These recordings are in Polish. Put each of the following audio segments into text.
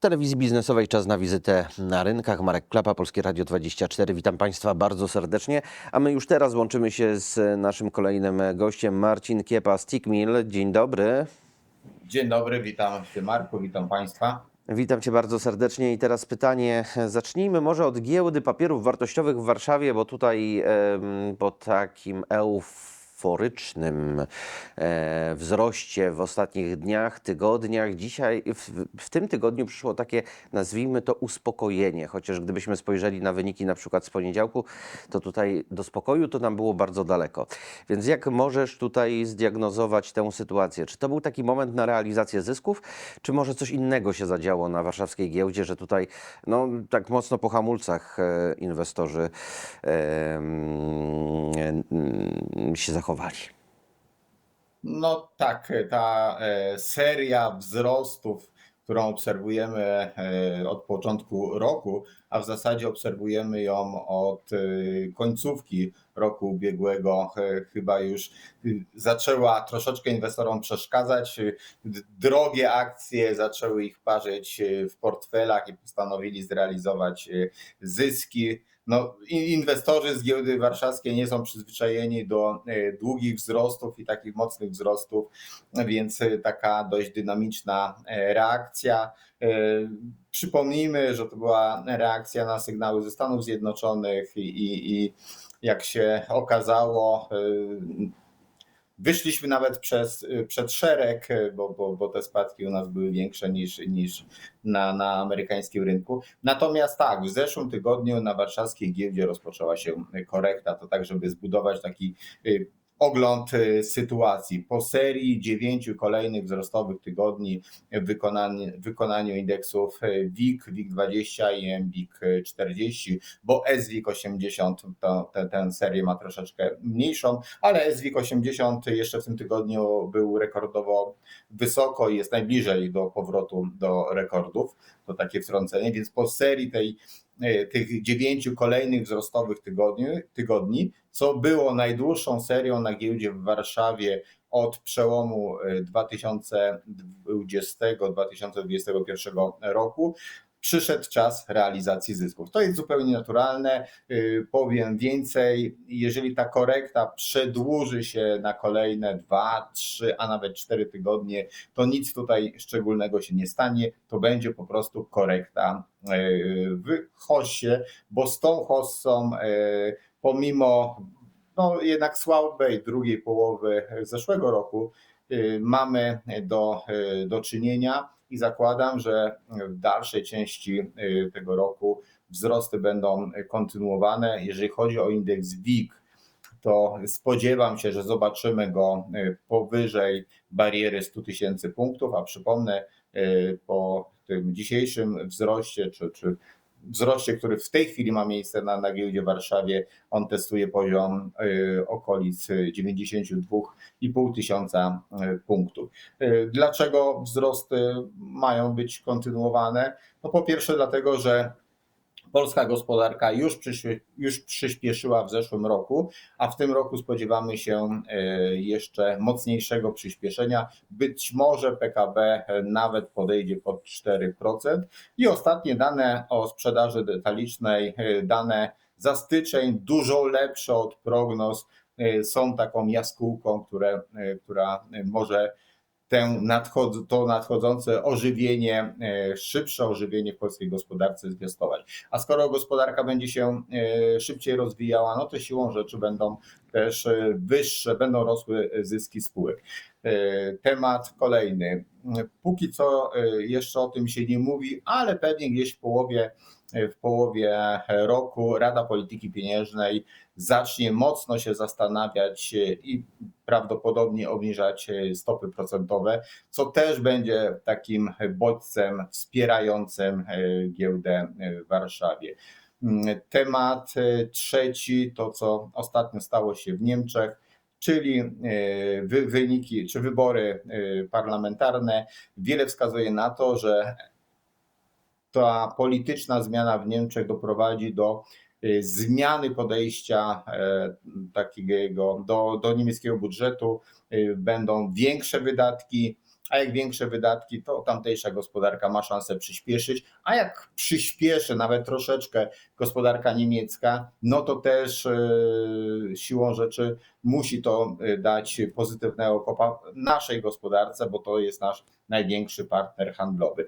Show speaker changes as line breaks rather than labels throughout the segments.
telewizji biznesowej czas na wizytę na rynkach. Marek Klapa, Polskie Radio 24. Witam Państwa bardzo serdecznie. A my już teraz łączymy się z naszym kolejnym gościem, Marcin Kiepa z Tickmill. Dzień dobry.
Dzień dobry, witam Cię Marku, witam Państwa.
Witam Cię bardzo serdecznie i teraz pytanie. Zacznijmy może od giełdy papierów wartościowych w Warszawie, bo tutaj po takim euforycznym e, wzroście w ostatnich dniach, tygodniach, dzisiaj, w, w tym tygodniu przyszło takie, nazwijmy to uspokojenie, chociaż gdybyśmy spojrzeli na wyniki na przykład z poniedziałku, to tutaj do spokoju to nam było bardzo daleko. Więc jak możesz tutaj zdiagnozować tę sytuację? Czy to był taki moment na realizację zysków, czy może coś innego się zadziało na warszawskiej giełdzie, że tutaj no, tak mocno po hamulcach e, inwestorzy e, mm, się zachowali?
No tak, ta e, seria wzrostów, którą obserwujemy e, od początku roku, a w zasadzie obserwujemy ją od e, końcówki roku ubiegłego, chyba już y, zaczęła troszeczkę inwestorom przeszkadzać. Y, Drogie akcje zaczęły ich parzyć w portfelach i postanowili zrealizować zyski. No, inwestorzy z giełdy warszawskiej nie są przyzwyczajeni do e, długich wzrostów i takich mocnych wzrostów, więc e, taka dość dynamiczna e, reakcja. Przypomnijmy, że to była reakcja na sygnały ze Stanów Zjednoczonych i, i, i jak się okazało, Wyszliśmy nawet przez, przed szereg, bo, bo, bo te spadki u nas były większe niż, niż na, na amerykańskim rynku. Natomiast tak, w zeszłym tygodniu na warszawskiej giełdzie rozpoczęła się korekta, to tak, żeby zbudować taki y, ogląd y, sytuacji. Po serii dziewięciu kolejnych wzrostowych tygodni w wykonaniu, wykonaniu indeksów y, WIG, WIG20 i MWIG 40, bo SWIG 80 to, te, tę serię ma troszeczkę mniejszą, ale SWIG 80 jeszcze w tym tygodniu był rekordowo wysoko i jest najbliżej do powrotu do rekordów. To takie wtrącenie, więc po serii tej, tych dziewięciu kolejnych wzrostowych tygodni, tygodni, co było najdłuższą serią na giełdzie w Warszawie od przełomu e, 2020-2021 roku, przyszedł czas realizacji zysków. To jest zupełnie naturalne. Yy, Powiem więcej, jeżeli ta korekta przedłuży się na kolejne dwa, trzy, a nawet cztery tygodnie, to nic tutaj szczególnego się nie stanie. To będzie po prostu korekta yy, w hossie, bo z tą hossą, yy, pomimo no, jednak słabej drugiej połowy zeszłego roku, mamy do, do czynienia i zakładam, że w dalszej części y, tego roku wzrosty będą kontynuowane. Jeżeli chodzi o indeks WIG, to spodziewam się, że zobaczymy go y, powyżej bariery 100 tysięcy punktów, a przypomnę, y, po tym dzisiejszym wzroście, czy, czy wzroście, który w tej chwili ma miejsce na, na giełdzie w Warszawie, on testuje poziom y, okolic 92,5 tysiąca y, punktów. Y, Dlaczego wzrosty mają być kontynuowane? No po pierwsze dlatego, że polska gospodarka już, przyśpie, już przyspieszyła w zeszłym roku, a w tym roku spodziewamy się e, jeszcze mocniejszego przyspieszenia. Być może PKB nawet podejdzie pod 4%. I ostatnie dane o sprzedaży detalicznej, e, dane za styczeń, dużo lepsze od prognoz, e, są taką jaskółką, które, e, która może nadchod- to nadchodzące ożywienie, e, szybsze ożywienie w polskiej gospodarce zwiastować. A skoro gospodarka będzie się e, szybciej rozwijała, no to siłą rzeczy będą też e, wyższe, będą rosły zyski spółek. Temat kolejny. Póki co jeszcze o tym się nie mówi, ale pewnie gdzieś w połowie, w połowie roku Rada Polityki Pieniężnej zacznie mocno się zastanawiać e, i prawdopodobnie obniżać e, stopy procentowe, co też będzie takim bodźcem wspierającym e, giełdę w Warszawie. Mm, Temat trzeci to, co ostatnio stało się w Niemczech, czyli wy- wyniki czy wybory parlamentarne. Wiele wskazuje na to, że ta polityczna zmiana w Niemczech doprowadzi do zmiany podejścia e, takiego do, do niemieckiego budżetu. Y, Będą większe wydatki, a jak większe wydatki, to tamtejsza gospodarka ma szansę przyspieszyć, a jak przyspieszy nawet troszeczkę gospodarka niemiecka, no to też siłą rzeczy musi to dać pozytywnego kopa naszej gospodarce, bo to jest nasz największy partner handlowy.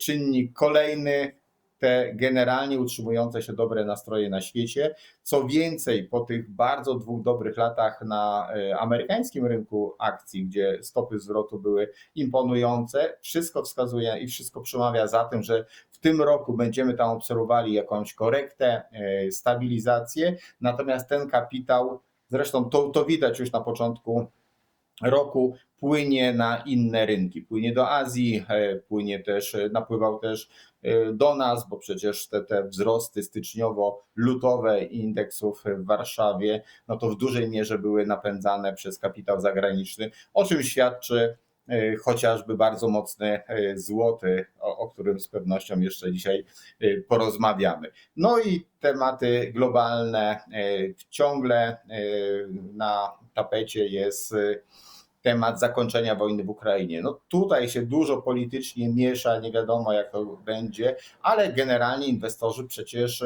Czynnik kolejny, te generalnie utrzymujące się dobre nastroje na świecie. Co więcej, po tych bardzo dwóch dobrych latach na e, amerykańskim rynku akcji, gdzie stopy zwrotu były imponujące, wszystko wskazuje i wszystko przemawia za tym, że w tym roku będziemy tam obserwowali jakąś korektę, e, stabilizację, natomiast ten kapitał, zresztą to, to widać już na początku roku, płynie na inne rynki. Płynie do Azji, e, płynie też, e, napływał też e, do nas, bo przecież te, te wzrosty styczniowo-lutowe indeksów w Warszawie, no to w dużej mierze były napędzane przez kapitał zagraniczny, o czym świadczy chociażby bardzo mocny złoty, o, o którym z pewnością jeszcze dzisiaj porozmawiamy. No i tematy globalne, ciągle na tapecie jest temat zakończenia wojny w Ukrainie. No tutaj się dużo politycznie miesza, nie wiadomo jak to będzie, ale generalnie inwestorzy przecież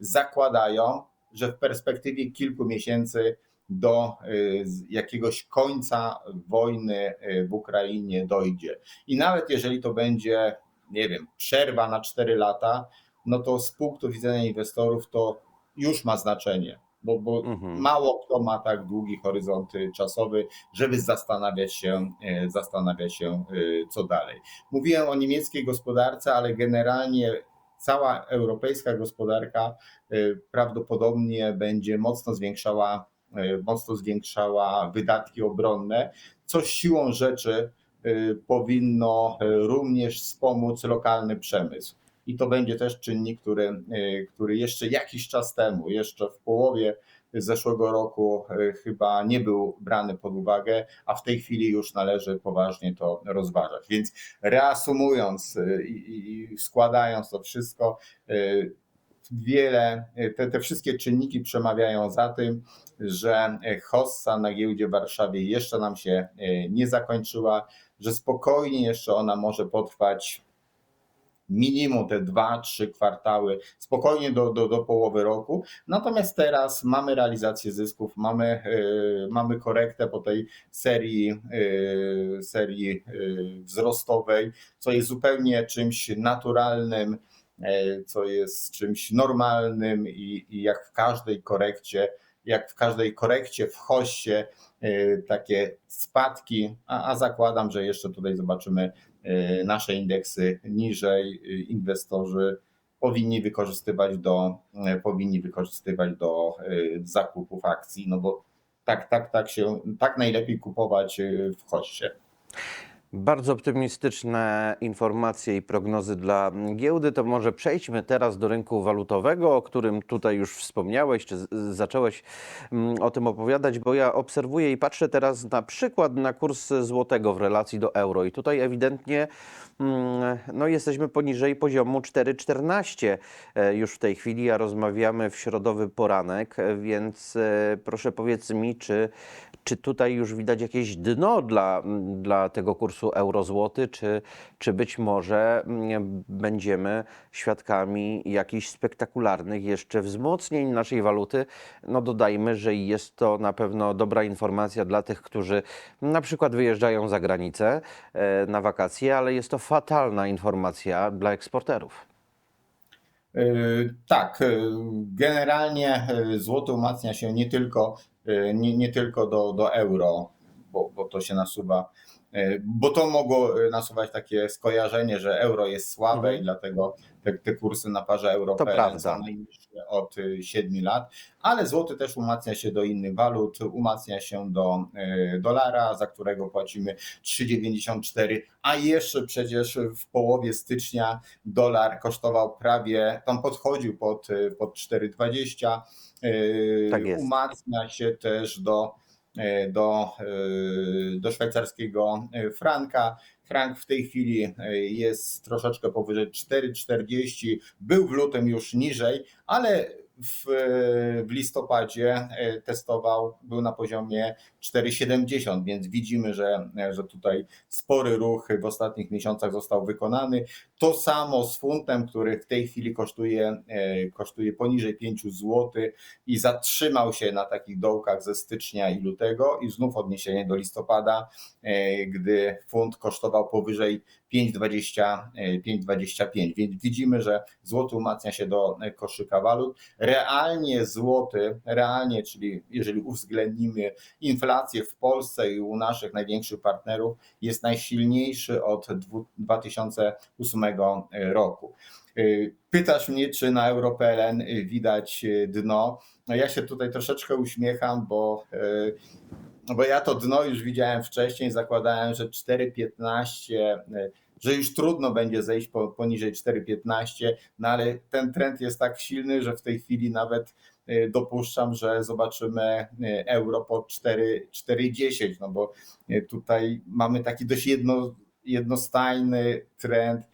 zakładają, że w perspektywie kilku miesięcy do y, jakiegoś końca wojny y, w Ukrainie dojdzie. I nawet jeżeli to będzie, nie wiem, przerwa na 4 lata, no to z punktu widzenia inwestorów to już ma znaczenie, bo, bo
Mhm.
mało kto ma tak długi horyzont czasowy, żeby zastanawiać się, y, zastanawiać się, y, co dalej. Mówiłem o niemieckiej gospodarce, ale generalnie cała europejska gospodarka y, prawdopodobnie będzie mocno zwiększała, mocno zwiększała wydatki obronne, co siłą rzeczy powinno również wspomóc lokalny przemysł. I to będzie też czynnik, który, y, który jeszcze jakiś czas temu, jeszcze w połowie zeszłego roku y, chyba nie był brany pod uwagę, a w tej chwili już należy poważnie to rozważać. Więc reasumując y, i, składając to wszystko, wiele, te, te wszystkie czynniki przemawiają za tym, że hossa na giełdzie w Warszawie jeszcze nam się nie zakończyła, że spokojnie jeszcze ona może potrwać minimum te dwa, trzy kwartały, spokojnie do, do, do połowy roku. Natomiast teraz mamy realizację zysków, mamy, yy, mamy korektę po tej serii, yy, serii yy, wzrostowej, co jest zupełnie czymś naturalnym, yy, co jest czymś normalnym i, i jak w każdej korekcie, jak w każdej korekcie w hoście takie spadki, a, a zakładam, że jeszcze tutaj zobaczymy nasze indeksy niżej, y, inwestorzy powinni wykorzystywać do, y, powinni wykorzystywać do y, zakupów akcji, no bo tak, tak, tak się, tak najlepiej kupować y, w hoście.
Bardzo optymistyczne informacje i prognozy dla giełdy. To może przejdźmy teraz do rynku walutowego, o którym tutaj już wspomniałeś, czy zacząłeś mm, o tym opowiadać, bo ja obserwuję i patrzę teraz na przykład na kurs złotego w relacji do euro. I tutaj ewidentnie no, jesteśmy poniżej poziomu 4,14 e, już w tej chwili, a rozmawiamy w środowy poranek, e, więc e, proszę powiedz mi, czy czy tutaj już widać jakieś dno dla, dla tego kursu euro-złoty, czy, czy być może mm, będziemy świadkami jakichś spektakularnych jeszcze wzmocnień naszej waluty? No dodajmy, że jest to na pewno dobra informacja dla tych, którzy na przykład wyjeżdżają za granicę na wakacje, ale jest to fatalna informacja dla eksporterów.
Y, Tak, y, generalnie y, złoto umacnia się nie tylko, nie, nie tylko do, do euro, bo, bo to się nasuwa, bo to mogło nasuwać takie skojarzenie, że euro jest słabe
Mhm.
i dlatego te, te kursy na parze euro
To
PLN
prawda.
są najniższe od 7 lat, ale złoty też umacnia się do innych walut, umacnia się do y, dolara, za którego płacimy 3,94, a jeszcze przecież w połowie stycznia dolar kosztował prawie, tam podchodził pod, y, pod 4,20. y,
Tak jest.
Umacnia się też do, y, do, y, do szwajcarskiego y, franka. Frank w tej chwili jest troszeczkę powyżej 4,40. Był w lutym już niżej, ale w, w listopadzie e, testował, był na poziomie 4,70, więc widzimy, że, że tutaj spory ruch w ostatnich miesiącach został wykonany. To samo z funtem, który w tej chwili kosztuje, e, kosztuje poniżej 5 zł i zatrzymał się na takich dołkach ze stycznia i lutego i znów odniesienie do listopada, e, gdy funt kosztował powyżej 5,20, 5,25, więc widzimy, że złoty umacnia się do e, koszyka walut. Realnie złoty, realnie, czyli jeżeli uwzględnimy inflację w Polsce i u naszych największych partnerów, jest najsilniejszy od dwu- 2008 roku. Y, Pytasz mnie, czy na EuroPLN widać dno. No ja się tutaj troszeczkę uśmiecham, bo, bo ja to dno już widziałem wcześniej, zakładałem, że 4,15, y, że już trudno będzie zejść po, poniżej 4,15, no ale ten trend jest tak silny, że w tej chwili nawet y, dopuszczam, że zobaczymy y, euro po 4 4,10, no bo tutaj mamy taki dość jedno, jednostajny trend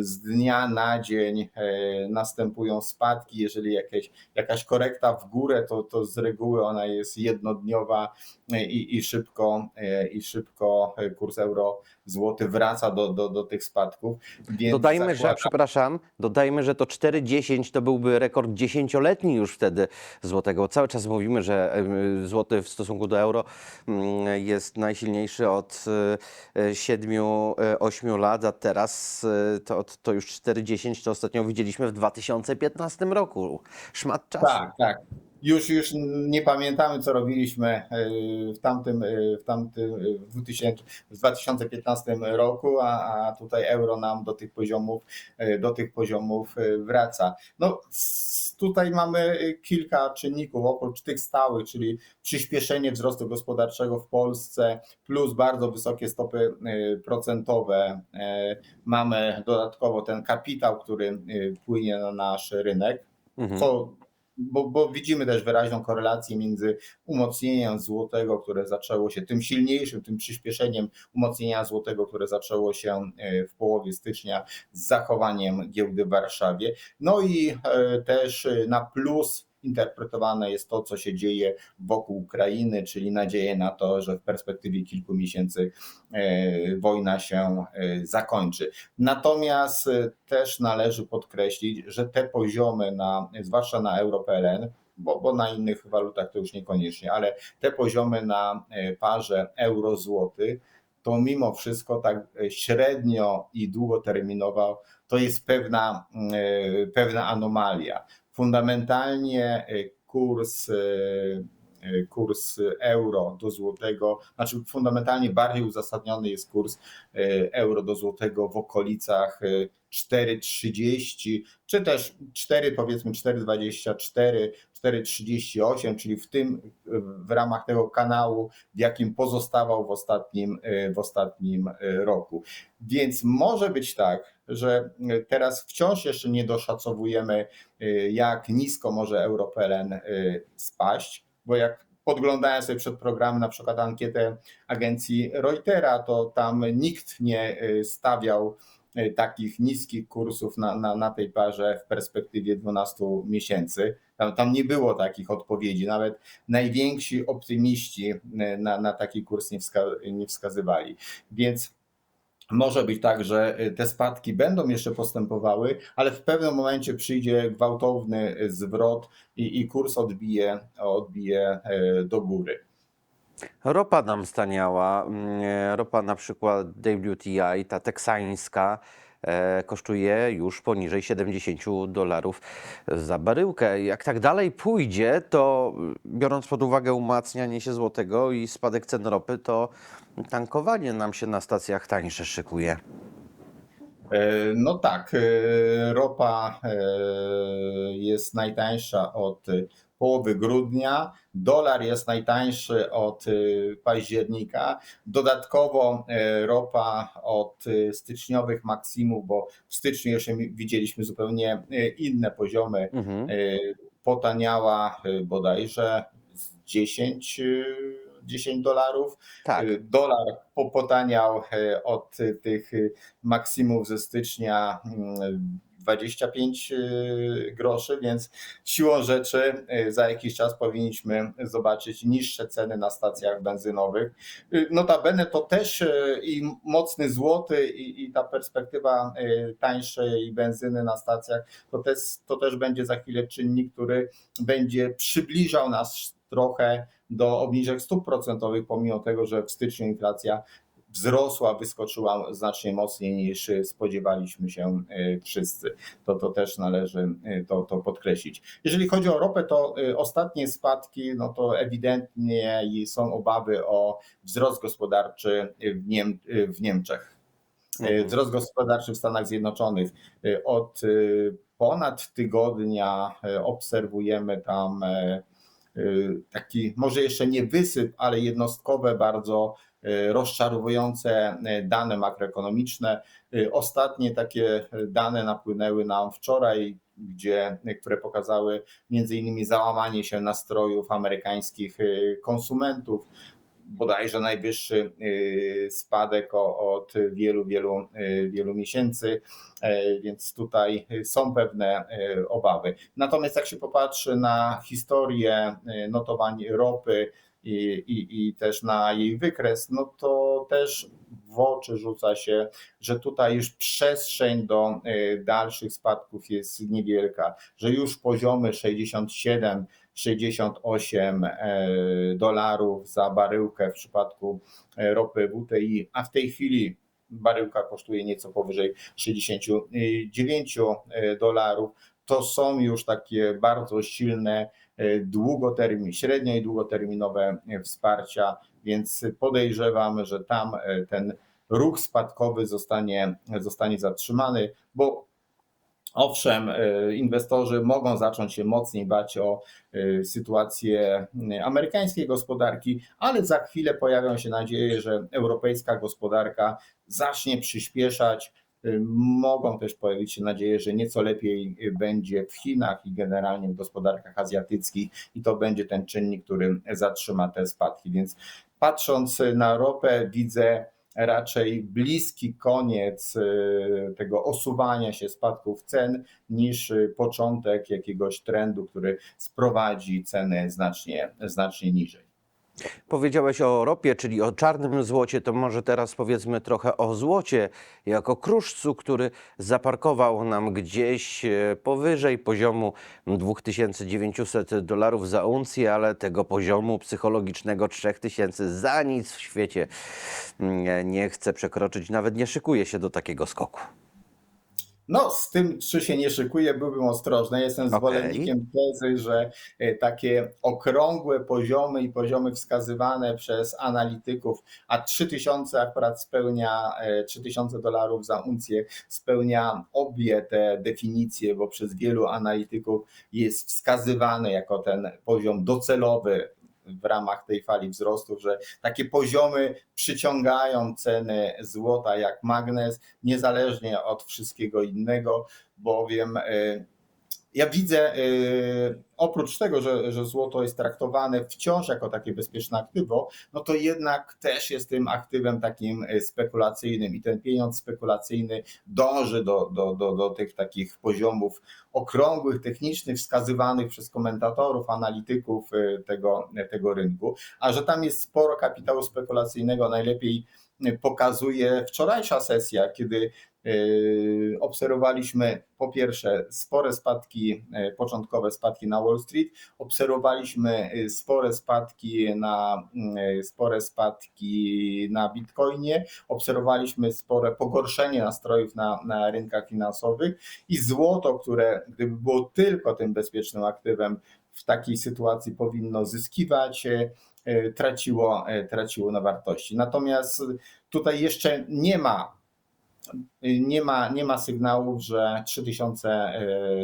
z dnia na dzień e, następują spadki. Jeżeli jakieś, jakaś korekta w górę, to, to z reguły ona jest jednodniowa e, i, i, szybko, e, i szybko kurs euro złoty wraca do, do, do tych spadków. Więc
Dodajmy, że,
zakładam-
przepraszam, dodajmy, że to 4,10 to byłby rekord dziesięcioletni już wtedy złotego. Cały czas mówimy, że złoty w stosunku do euro mm, jest najsilniejszy od 7-8 lat, a teraz to, to już 4,10 to ostatnio widzieliśmy w 2015 roku. Szmat czasu.
Tak, tak. Już, już nie pamiętamy, co robiliśmy e, w tamtym, e, w tamtym e, w 2000, w 2015 roku, a, a tutaj euro nam do tych poziomów, do tych poziomów wraca. No, tutaj mamy kilka czynników, oprócz tych stałych, czyli przyspieszenie wzrostu gospodarczego w Polsce, plus bardzo wysokie stopy procentowe. Mamy dodatkowo ten kapitał, który płynie na nasz rynek
Mhm.
co, bo, bo widzimy też wyraźną korelację między umocnieniem złotego, które zaczęło się tym silniejszym, tym przyspieszeniem umocnienia złotego, które zaczęło się e, w połowie stycznia z zachowaniem giełdy w Warszawie. No i e, też e, na plus interpretowane jest to, co się dzieje wokół Ukrainy, czyli nadzieję na to, że w perspektywie kilku miesięcy e, wojna się e, zakończy. Natomiast e, też należy podkreślić, że te poziomy, na, zwłaszcza na EuroPLN, bo, bo na innych walutach to już niekoniecznie, ale te poziomy na parze euro-złoty, to mimo wszystko tak średnio i długoterminowo to jest pewna, e, pewna anomalia. Fundamentalnie e, kurs e, e, kurs euro do złotego, znaczy fundamentalnie bardziej uzasadniony jest kurs euro do złotego w okolicach e, 4,30 czy też 4 powiedzmy 4,24, 4,38, czyli w tym w ramach tego kanału, w jakim pozostawał w ostatnim, w ostatnim roku. Więc może być tak, że teraz wciąż jeszcze nie doszacowujemy, e, jak nisko może EuroPLN e, spaść, bo jak podglądałem sobie przed programem na przykład ankietę agencji Reutera, to tam nikt nie e, stawiał takich niskich kursów na, na, na tej parze w perspektywie 12 miesięcy. Tam, tam nie było takich odpowiedzi. Nawet najwięksi optymiści na, na taki kurs nie, wska, nie wskazywali. Więc może być tak, że e, te spadki będą jeszcze postępowały, ale w pewnym momencie przyjdzie gwałtowny e, zwrot i, i kurs odbije, odbije e, do góry.
Ropa nam staniała. Mm, e, Ropa na przykład WTI, ta teksańska, kosztuje już poniżej 70 dolarów za baryłkę. Jak tak dalej pójdzie, to mm, biorąc pod uwagę umacnianie się złotego i spadek cen ropy, to tankowanie nam się na stacjach tańsze szykuje.
E, No tak, e, ropa e, jest najtańsza od połowy grudnia, dolar jest najtańszy od e, października. Dodatkowo e, ropa od e, styczniowych maksimów, bo w styczniu jeszcze widzieliśmy zupełnie inne poziomy,
Mhm.
potaniała bodajże z 10, e, 10 dolarów.
Tak.
Y, Dolar po- potaniał e, od tych y, maksimów ze stycznia mm, 25 y, groszy, więc siłą rzeczy y, za jakiś czas powinniśmy zobaczyć niższe ceny na stacjach benzynowych. Y, Notabene to też i mocny złoty i, i ta perspektywa tańszej benzyny na stacjach, to też, to też będzie za chwilę czynnik, który będzie przybliżał nas trochę do obniżek stóp procentowych, pomimo tego, że w styczniu inflacja wzrosła, wyskoczyła znacznie mocniej niż spodziewaliśmy się y, wszyscy. To, to też należy y, to, to podkreślić. Jeżeli chodzi o ropę, to y, ostatnie spadki, no to ewidentnie są obawy o wzrost gospodarczy w, Niem, w Niemczech.
Mhm.
Wzrost gospodarczy w Stanach Zjednoczonych. Od ponad tygodnia obserwujemy tam taki, może jeszcze nie wysyp, ale jednostkowe, bardzo rozczarowujące y, dane makroekonomiczne. Y, Ostatnie takie dane napłynęły nam wczoraj, gdzie, które pokazały między innymi załamanie się nastrojów amerykańskich konsumentów bodajże najwyższy y, spadek od wielu, wielu, y, wielu miesięcy, e, więc tutaj są pewne y, obawy. Natomiast jak się popatrzy na historię y, notowań ropy i, i, i też na jej wykres, no to też w oczy rzuca się, że tutaj już przestrzeń do y, dalszych spadków jest niewielka, że już poziomy 67 68 e, dolarów za baryłkę w przypadku e, ropy WTI, a w tej chwili baryłka kosztuje nieco powyżej 69 dolarów. To są już takie bardzo silne e, długotermin, średnio i długoterminowe e, wsparcia, więc podejrzewam, że tam e, ten ruch spadkowy zostanie, zostanie zatrzymany, bo Owszem, e, inwestorzy mogą zacząć się mocniej bać o e, sytuację amerykańskiej gospodarki, ale za chwilę pojawią się nadzieje, że europejska gospodarka zacznie przyspieszać. E, Mogą też pojawić się nadzieje, że nieco lepiej będzie w Chinach i generalnie w gospodarkach azjatyckich, i to będzie ten czynnik, który zatrzyma te spadki. Więc patrząc na ropę, widzę raczej bliski koniec y, tego osuwania się spadków cen niż y, początek jakiegoś trendu, który sprowadzi ceny znacznie, znacznie niżej.
Powiedziałeś o ropie, czyli o czarnym złocie, to może teraz powiedzmy trochę o złocie jako kruszcu, który zaparkował nam gdzieś e, powyżej poziomu 2900 dolarów za uncję, ale tego poziomu psychologicznego 3000 za nic w świecie mm, nie chce przekroczyć, nawet nie szykuje się do takiego skoku.
No, z tym, czy się nie szykuje, byłbym ostrożny. Jestem
Okej.
zwolennikiem tezy, że e, takie okrągłe poziomy i poziomy wskazywane przez analityków, a 3000 akurat spełnia, e, 3000 dolarów za uncję spełnia obie te definicje, bo przez wielu analityków jest wskazywany jako ten poziom docelowy w ramach tej fali wzrostów, że takie poziomy przyciągają ceny złota jak magnes, niezależnie od wszystkiego innego, bowiem y, ja widzę, y, oprócz tego, że, że złoto jest traktowane wciąż jako takie bezpieczne aktywo, no to jednak też jest tym aktywem takim y, spekulacyjnym i ten pieniądz spekulacyjny dąży do, do, do, do tych takich poziomów okrągłych, technicznych, wskazywanych przez komentatorów, analityków y, tego, tego rynku, a że tam jest sporo kapitału spekulacyjnego, najlepiej pokazuje wczorajsza sesja, kiedy obserwowaliśmy po pierwsze spore spadki, y, początkowe spadki na Wall Street, obserwowaliśmy y, spore spadki na spore spadki na Bitcoinie, obserwowaliśmy spore pogorszenie nastrojów na, na rynkach finansowych i złoto, które gdyby było tylko tym bezpiecznym aktywem, w takiej sytuacji powinno zyskiwać, traciło, traciło na wartości. Natomiast tutaj jeszcze nie ma. Nie ma, nie ma sygnałów, że 3000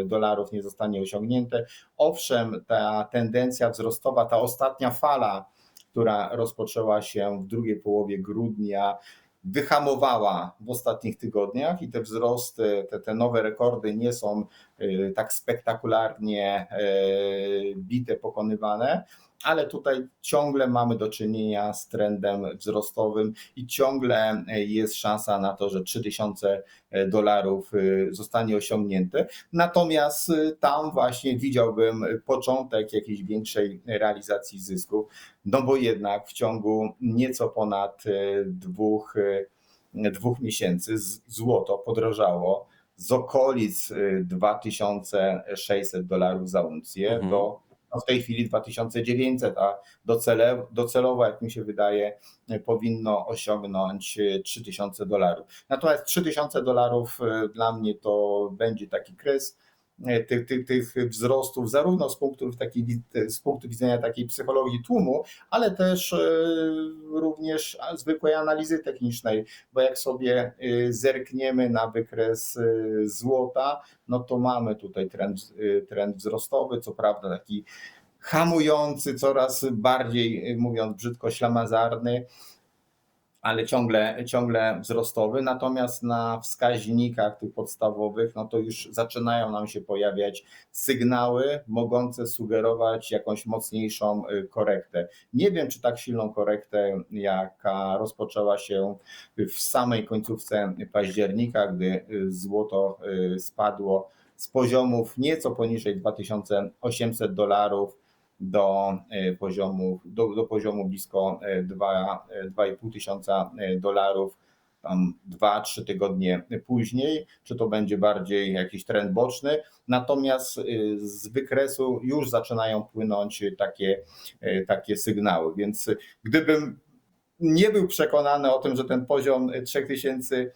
dolarów nie zostanie osiągnięte. Owszem, ta tendencja wzrostowa, ta ostatnia fala, która rozpoczęła się w drugiej połowie grudnia, wyhamowała w ostatnich tygodniach i te wzrosty, te, te nowe rekordy nie są y, tak spektakularnie y, bite, pokonywane. Ale tutaj ciągle mamy do czynienia z trendem wzrostowym i ciągle jest szansa na to, że 3000 dolarów y, zostanie osiągnięte. Natomiast tam właśnie widziałbym początek jakiejś większej realizacji zysków, no bo jednak w ciągu nieco ponad dwóch, dwóch miesięcy złoto podrożało z okolic y, 2600 dolarów za uncję
Mhm.
do no w tej chwili 2900, a docele, docelowo, jak mi się wydaje, powinno osiągnąć y, 3000 dolarów. Natomiast 3000 dolarów y, dla mnie to będzie taki kres tych, tych, tych wzrostów, zarówno z punktu, takiej, wi- z punktu widzenia takiej psychologii tłumu, ale też y, również zwykłej analizy technicznej, bo jak sobie zerkniemy na wykres złota, no to mamy tutaj trend, trend wzrostowy, co prawda taki hamujący, coraz bardziej, mówiąc brzydko, ślamazarny, ale ciągle, ciągle wzrostowy. Natomiast na wskaźnikach tych podstawowych, no to już zaczynają nam się pojawiać sygnały mogące sugerować jakąś mocniejszą y, korektę. Nie wiem, czy tak silną korektę, jaka rozpoczęła się w samej końcówce października, gdy y, złoto y, spadło z poziomów nieco poniżej 2800 dolarów do y, poziomu, do, do poziomu blisko y, dwa- y, 2,5 tysiąca dolarów tam 2-3 tygodnie później, czy to będzie bardziej jakiś trend boczny. Natomiast z wykresu już zaczynają płynąć takie, takie sygnały. Więc gdybym nie był przekonany o tym, że ten poziom 3000 y,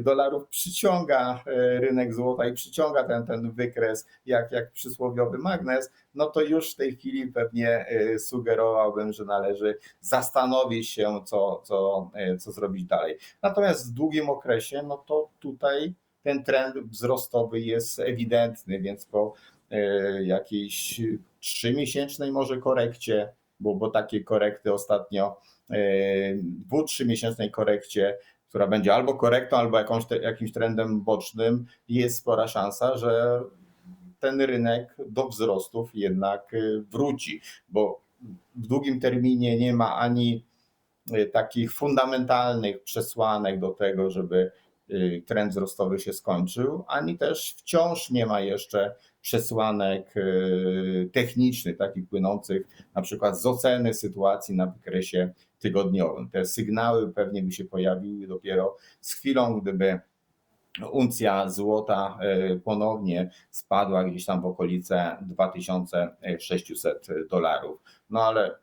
dolarów przyciąga y, rynek złota i przyciąga ten, ten wykres jak, jak przysłowiowy magnes, no to już w tej chwili pewnie y, sugerowałbym, że należy zastanowić się, co, co, y, co zrobić dalej. Natomiast w długim okresie, no to tutaj ten trend wzrostowy jest ewidentny, więc po y, jakiejś trzymiesięcznej może korekcie, bo, bo takie korekty ostatnio, y, dwu, trzymiesięcznej korekcie, która będzie albo korektą, albo jakąś jakimś trendem bocznym, jest spora szansa, że ten rynek do wzrostów jednak y, wróci, bo w długim terminie nie ma ani y, takich fundamentalnych przesłanek do tego, żeby y, trend wzrostowy się skończył, ani też wciąż nie ma jeszcze przesłanek technicznych, takich płynących na przykład z oceny sytuacji na wykresie tygodniowym. Te sygnały pewnie by się pojawiły dopiero z chwilą, gdyby uncja złota y, ponownie spadła gdzieś tam w okolice 2600 dolarów. No ale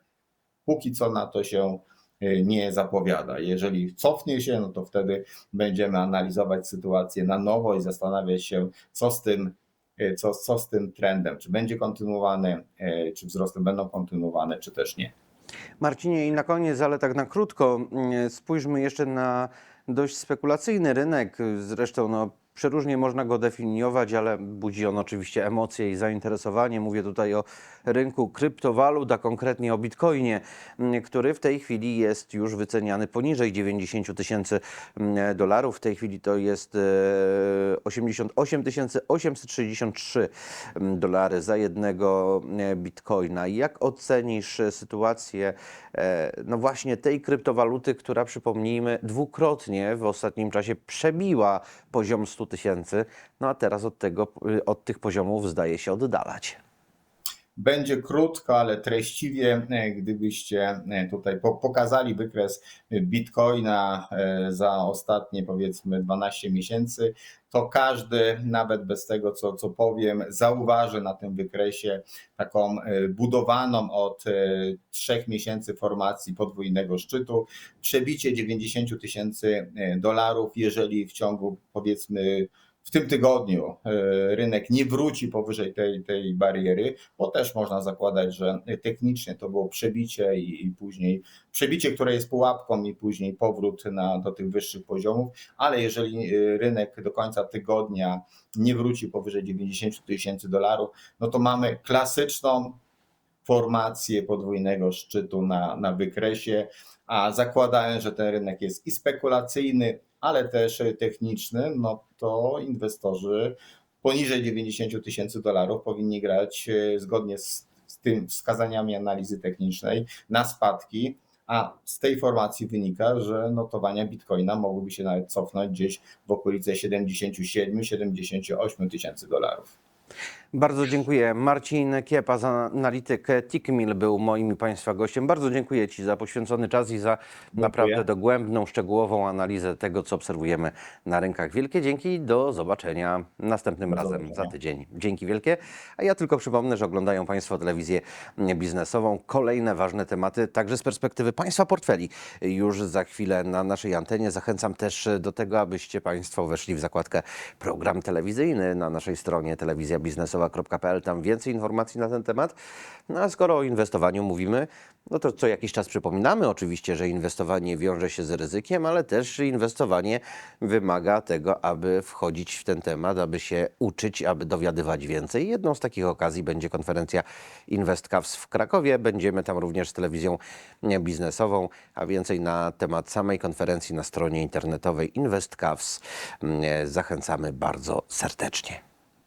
póki co na to się y, nie zapowiada. Jeżeli cofnie się, no to wtedy będziemy analizować sytuację na nowo i zastanawiać się, co z tym, y, co, co z tym trendem, czy będzie kontynuowany, czy wzrosty będą kontynuowane, czy też nie.
Marcinie, i na koniec, ale tak na krótko, mm, spójrzmy jeszcze na dość spekulacyjny rynek. Zresztą no, przeróżnie można go definiować, ale budzi on oczywiście emocje i zainteresowanie. Mówię tutaj o rynku kryptowalut, a konkretnie o bitcoinie, mm, który w tej chwili jest już wyceniany poniżej 90 tysięcy mm, dolarów. W tej chwili to jest e, 88 863 mm, dolary za jednego e, bitcoina. Jak ocenisz e, sytuację e, no właśnie tej kryptowaluty, która przypomnijmy dwukrotnie w ostatnim czasie przebiła poziom 100 tysięcy, no a teraz od, tego, y, od tych poziomów zdaje się oddalać.
Będzie krótko, ale treściwie, e, gdybyście e, tutaj po- pokazali wykres Bitcoina e, za ostatnie powiedzmy 12 miesięcy, to każdy, nawet bez tego, co, co powiem, zauważy na tym wykresie taką budowaną od trzech miesięcy formacji podwójnego szczytu, przebicie 90 tysięcy dolarów, jeżeli w ciągu powiedzmy w tym tygodniu e, rynek nie wróci powyżej tej, tej bariery, bo też można zakładać, że technicznie to było przebicie i, i później przebicie, które jest pułapką i później powrót na, do tych wyższych poziomów, ale jeżeli e, rynek do końca tygodnia nie wróci powyżej 90 tysięcy dolarów, no to mamy klasyczną formację podwójnego szczytu na, na wykresie, a zakładając, że ten rynek jest i spekulacyjny, ale też techniczny, no to inwestorzy poniżej 90 tysięcy dolarów powinni grać e, zgodnie z, z tym wskazaniami analizy technicznej na spadki, a z tej formacji wynika, że notowania bitcoina mogłyby się nawet cofnąć gdzieś w okolice 77-78 tysięcy dolarów.
Bardzo dziękuję. Marcin Kiepa, za analityk Tickmill był moim i Państwa gościem. Bardzo dziękuję Ci za poświęcony czas i za naprawdę dogłębną, szczegółową analizę tego, co obserwujemy na rynkach. Wielkie dzięki i do zobaczenia następnym
Do
razem
zobaczenia.
za tydzień. Dzięki wielkie. A ja tylko przypomnę, że oglądają Państwo telewizję biznesową. Kolejne ważne tematy, także z perspektywy Państwa portfeli. Już za chwilę na naszej antenie. Zachęcam też do tego, abyście Państwo weszli w zakładkę program telewizyjny na naszej stronie telewizjabiznesowa.pl. Tam więcej informacji na ten temat. No a skoro o inwestowaniu mówimy, no to co jakiś czas przypominamy oczywiście, że inwestowanie wiąże się z ryzykiem, ale też inwestowanie wymaga tego, aby wchodzić w ten temat, aby się uczyć, aby dowiadywać więcej. Jedną z takich okazji będzie konferencja InvestCaps w Krakowie. Będziemy tam również z telewizją biznesową, a więcej na temat samej konferencji na stronie internetowej InvestCaps. Zachęcamy bardzo serdecznie.